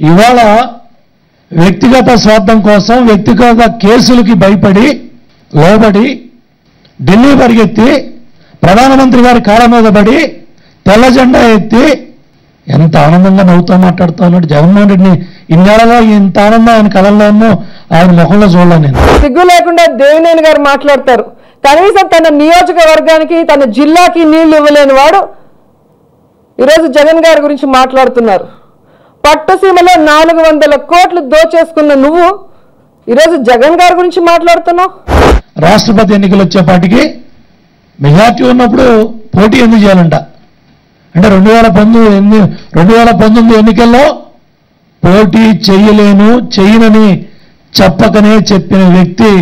ఇవాళ వ్యక్తిగత స్వార్థం కోసం వ్యక్తిగత కేసులకి భయపడి లోబడి ఢిల్లీ పరిగెత్తి ప్రధానమంత్రి గారి కాళ్ళ మీద పడి తెల్ల జెండా ఎత్తి ఎంత ఆనందంగా నవ్వుతూ మాట్లాడుతూ ఉన్నాడు జగన్మోహన్ రెడ్డిని. ఇన్నేళ్ళలో ఇంత ఆనందం ఆయన కళల్లోనూ ఆయన ముఖంలో చూడలే నేను. సిగ్గు లేకుండా దేవినేని గారు మాట్లాడతారు. కనీసం తన నియోజకవర్గానికి తన జిల్లాకి నీళ్ళు ఇవ్వలేని వాడు ఈరోజు జగన్ గారి గురించి మాట్లాడుతున్నారు. పట్టుసీమలో నాలుగు వందల కోట్లు దోచేసుకున్న నువ్వు ఈరోజు జగన్ గారి గురించి మాట్లాడుతున్నావు? రాష్ట్రపతి ఎన్నికలు వచ్చేపాటికి మెజార్టీ ఉన్నప్పుడు పోటీ ఎందుకు చేయాలంట? అంటే రెండు వేల పంతొమ్మిది రెండు వేల పంతొమ్మిది ఎన్నికల్లో పోటీ చేయలేను చేయనని చెప్పకనే చెప్పిన వ్యక్తి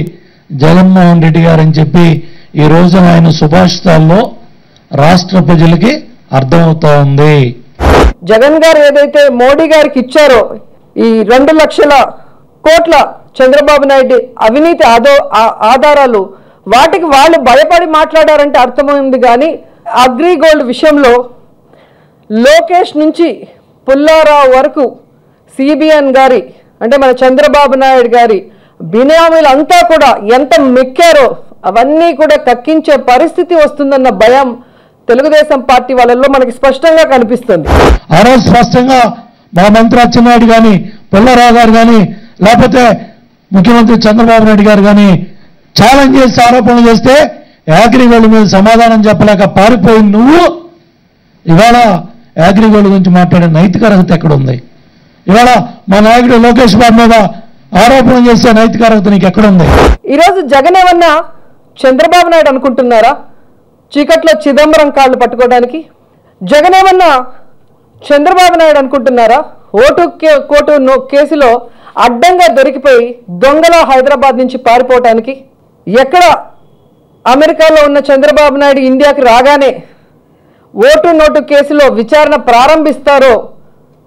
జగన్మోహన్ రెడ్డి గారని చెప్పి ఈ రోజున ఆయన సుభాషితాల్లో రాష్ట్ర ప్రజలకి అర్థమవుతా ఉంది. జగన్ గారు ఏదైతే మోడీ గారికి ఇచ్చారో ఈ రెండు లక్షల కోట్ల చంద్రబాబు నాయుడు అవినీతి ఆదో ఆధారాలు వాటికి వాళ్ళు భయపడి మాట్లాడారంటే అర్థమైంది కానీ అగ్రిగోల్డ్ విషయంలో లోకేష్ నుంచి పుల్లారావు వరకు సిబిఎన్ గారి అంటే మన చంద్రబాబు నాయుడు గారి బినామీలు అంతా కూడా ఎంత మెక్కారో అవన్నీ కూడా కక్కించే పరిస్థితి వస్తుందన్న భయం తెలుగుదేశం పార్టీ వాళ్ళల్లో మనకి స్పష్టంగా కనిపిస్తుంది. ఆ రోజు స్పష్టంగా మా మంత్రి అచ్చెన్నాయుడు కానీ పుల్లారావు గారు కానీ లేకపోతే ముఖ్యమంత్రి చంద్రబాబు నాయుడు గారు కానీ ఛాలెంజ్ చేసి ఆరోపణలు చేస్తే యాగ్రిగోల్డ్ మీద సమాధానం చెప్పలేక పారిపోయి నువ్వు ఇవాళ యాగ్రిగోల్డ్ గురించి మాట్లాడే నైతిక అర్హత ఎక్కడ ఉంది ఇవాళ మా నాయకుడు లోకేష్ బాబు మీద ఆరోపణ చేసే నైతిక అర్హత నీకు ఎక్కడ ఉంది ఈరోజు జగన్ ఏమన్నా చంద్రబాబు నాయుడు అనుకుంటున్నారా? చీకట్లో చిదంబరం కాళ్ళు పట్టుకోవడానికి? జగన్ ఏమన్నా చంద్రబాబు నాయుడు అనుకుంటున్నారా? ఓటు కే- కోటు నో- కేసులో అడ్డంగా దొరికిపోయి దొంగల హైదరాబాద్ నుంచి పారిపోవటానికి? ఎక్కడ అమెరికాలో ఉన్న చంద్రబాబు నాయుడు ఇండియాకి రాగానే ఓటు నోటు కేసులో విచారణ ప్రారంభిస్తారో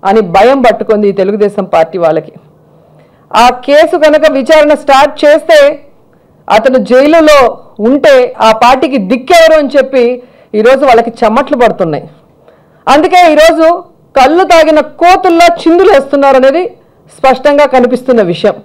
అని భయం పట్టుకుంది ఈ తెలుగుదేశం పార్టీ వాళ్ళకి. ఆ కేసు కనుక విచారణ స్టార్ట్ చేస్తే అతను జైలులో ఉంటే ఆ పార్టీకి దిక్కెవరు అని చెప్పి ఈరోజు వాళ్ళకి చెమట్లు పడుతున్నాయి. అందుకే ఈరోజు కళ్ళు తాగిన కోతుల్లో చిందులు వేస్తున్నారు అనేది స్పష్టంగా కనిపిస్తున్న విషయం.